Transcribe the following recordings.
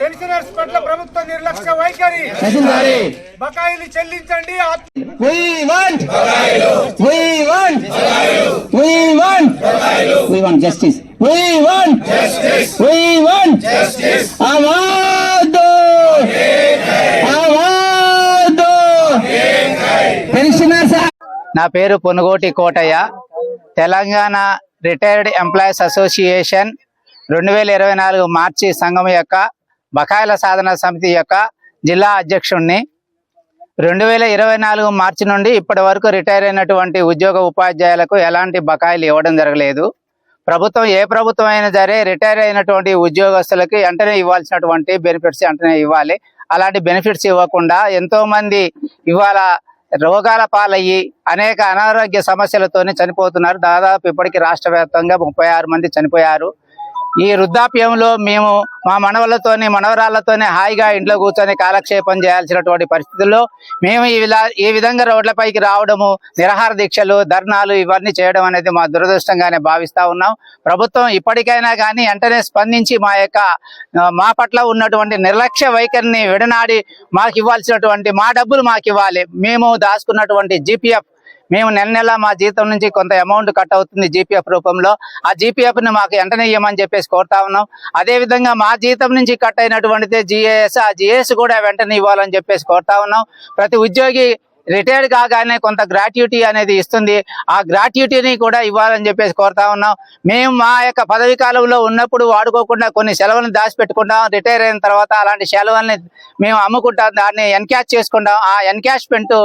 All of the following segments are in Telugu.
పెన్షనర్స్ పట్ల ప్రభుత్వ నిర్లక్ష్య వైఖరి. బకాయిలు చెల్లించండి నా పేరు Punugoti Kotaiah. Telangana retired employees association రెండు వేల ఇరవై నాలుగు మార్చి సంఘం యొక్క బకాయిల సాధన సమితి యొక్క జిల్లా అధ్యక్షుణ్ణి. రెండు వేల ఇరవై నాలుగు మార్చి నుండి ఇప్పటి వరకు రిటైర్ అయినటువంటి ఉద్యోగ ఉపాధ్యాయులకు ఎలాంటి బకాయిలు ఇవ్వడం జరగలేదు. ప్రభుత్వం ఏ ప్రభుత్వం అయినా సరే రిటైర్ అయినటువంటి ఉద్యోగస్తులకి వెంటనే ఇవ్వాల్సినటువంటి బెనిఫిట్స్ వెంటనే ఇవ్వాలి. అలాంటి బెనిఫిట్స్ ఇవ్వకుండా ఎంతో మంది ఇవాళ రోగాల పాలయ్యి అనేక అనారోగ్య సమస్యలతోనే చనిపోతున్నారు. దాదాపు ఇప్పటికి రాష్ట్ర వ్యాప్తంగా ముప్పై ఆరు మంది చనిపోయారు. ఈ వృద్ధాప్యంలో మేము మా మనవలతోని మనవరాళ్ళతోనే హాయిగా ఇంట్లో కూర్చొని కాలక్షేపం చేయాల్సినటువంటి పరిస్థితుల్లో మేము ఈ విధా ఈ విధంగా రోడ్లపైకి రావడము నిరహార దీక్షలు ధర్నాలు ఇవన్నీ చేయడం అనేది మా దురదృష్టంగానే భావిస్తూ ఉన్నాం. ప్రభుత్వం ఇప్పటికైనా కానీ వెంటనే స్పందించి మా యొక్క మా పట్ల ఉన్నటువంటి నిర్లక్ష్య వైఖరిని విడనాడి మాకు ఇవ్వాల్సినటువంటి మా డబ్బులు మాకు ఇవ్వాలి మేము దాచుకున్నటువంటి జీపీఎఫ్ మేము నెల నెల మా జీతం నుంచి కొంత అమౌంట్ కట్ అవుతుంది జీపీఎఫ్ రూపంలో. ఆ జీపీఎఫ్ని మాకు వెంటనే ఇవ్వమని చెప్పేసి కోరుతా ఉన్నాం. అదే విధంగా మా జీతం నుంచి కట్ అయినటువంటిది జిఏఎస్ ఆ జిఏఎస్ కూడా వెంటనే ఇవ్వాలని చెప్పేసి కోరుతా ఉన్నాం. ప్రతి ఉద్యోగి రిటైర్డ్ కాగానే కొంత గ్రాట్యుటీ అనేది ఇస్తుంది. ఆ గ్రాట్యుటీని కూడా ఇవ్వాలని చెప్పేసి కోరుతా ఉన్నాం. మేము మా యొక్క పదవి కాలంలో ఉన్నప్పుడు వాడుకోకుండా కొన్ని సెలవులను దాచిపెట్టుకుంటాం. రిటైర్ అయిన తర్వాత అలాంటి సెలవుల్ని మేము అమ్ముకుంటాం. దాన్ని ఎన్కాష్ చేసుకుంటాం. ఆ ఎన్కాష్మెంట్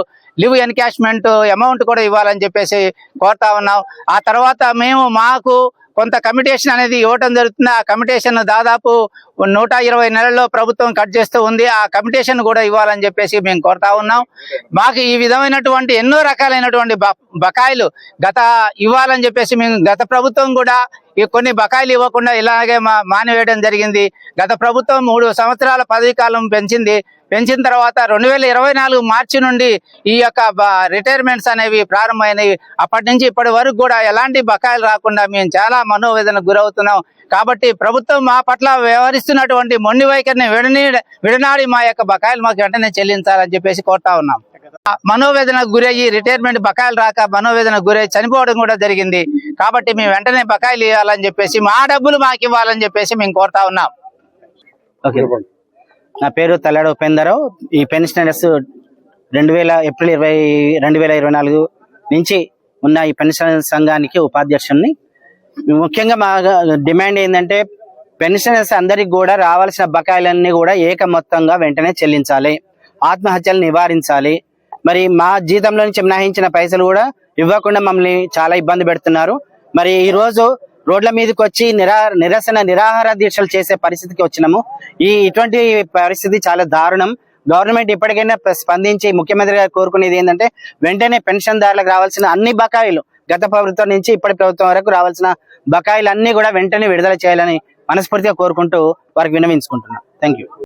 లివ్ ఎన్కాష్మెంట్ అమౌంట్ కూడా ఇవ్వాలని చెప్పేసి కోరుతా ఉన్నాం. ఆ తర్వాత మేము మాకు కొంత కమిటేషన్ అనేది ఇవ్వటం జరుగుతుంది. ఆ కమిటేషన్ దాదాపు నూట ఇరవై నెలల్లో ప్రభుత్వం కట్ చేస్తూ ఉంది. ఆ కమిటేషన్ కూడా ఇవ్వాలని చెప్పేసి మేము కోరుతా ఉన్నాం. మాకు ఈ విధమైనటువంటి ఎన్నో రకాలైనటువంటి బ- బకాయిలు గత ఇవ్వాలని చెప్పేసి మేము గత ప్రభుత్వం కూడా కొన్ని బకాయిలు ఇవ్వకుండా ఇలాగే మా మానివేయడం జరిగింది. గత ప్రభుత్వం మూడు సంవత్సరాల పదవీ కాలం పెంచింది. పెంచిన తర్వాత రెండు వేల ఇరవై నాలుగు మార్చి నుండి ఈ యొక్క రిటైర్మెంట్స్ అనేవి ప్రారంభమైనవి. అప్పటి నుంచి ఇప్పటి వరకు కూడా ఎలాంటి బకాయిలు రాకుండా మేము చాలా మనోవేదనకు గురవుతున్నాం. కాబట్టి ప్రభుత్వం మా పట్ల వ్యవహరిస్తున్నటువంటి మొండి వైఖరిని విడనీ విడనాడి మా యొక్క బకాయిలు మాకు వెంటనే చెల్లించాలని చెప్పేసి కోరుతా ఉన్నాం. మనోవేదనకు గురయ్యి రిటైర్మెంట్ బకాయిలు రాక మనోవేదనకు గురై చనిపోవడం కూడా జరిగింది. కాబట్టి మేము వెంటనే బకాయిలు ఇవ్వాలని చెప్పేసి మా డబ్బులు మాకు ఇవ్వాలని చెప్పేసి మేము కోరుతా ఉన్నాం. ఓకే. నా పేరు తల్లడ ఉపేందరావు ఈ పెన్షనర్స్ రెండు వేల ఏప్రిల్ ఇరవై రెండు వేల ఇరవై నాలుగు నుంచి ఉన్న ఈ పెన్షన్ సంఘానికి ఉపాధ్యక్షుడిని ముఖ్యంగా మా డిమాండ్ ఏంటంటే పెన్షనర్స్ అందరికి కూడా రావాల్సిన బకాయిలన్నీ కూడా ఏక మొత్తంగా వెంటనే చెల్లించాలి. ఆత్మహత్యలు నివారించాలి. మరి మా జీతంలో నుంచి మినహాయించిన పైసలు కూడా ఇవ్వకుండా మమ్మల్ని చాలా ఇబ్బంది పెడుతున్నారు. మరి ఈ రోజు రోడ్ల మీదకి వచ్చి నిరా నిరసన నిరాహార దీక్షలు చేసే పరిస్థితికి వచ్చినాము. ఈ ఇటువంటి పరిస్థితి చాలా దారుణం. గవర్నమెంట్ ఇప్పటికైనా స్పందించి ముఖ్యమంత్రి గారు కోరుకునేది ఏంటంటే వెంటనే పెన్షన్దారులకు రావాల్సిన అన్ని బకాయిలు గత ప్రభుత్వం నుంచి ఇప్పటి ప్రభుత్వం వరకు రావాల్సిన బకాయిలు అన్ని కూడా వెంటనే విడుదల చేయాలని మనస్ఫూర్తిగా కోరుకుంటూ వారికి వినవించుకుంటున్నాను థ్యాంక్ యూ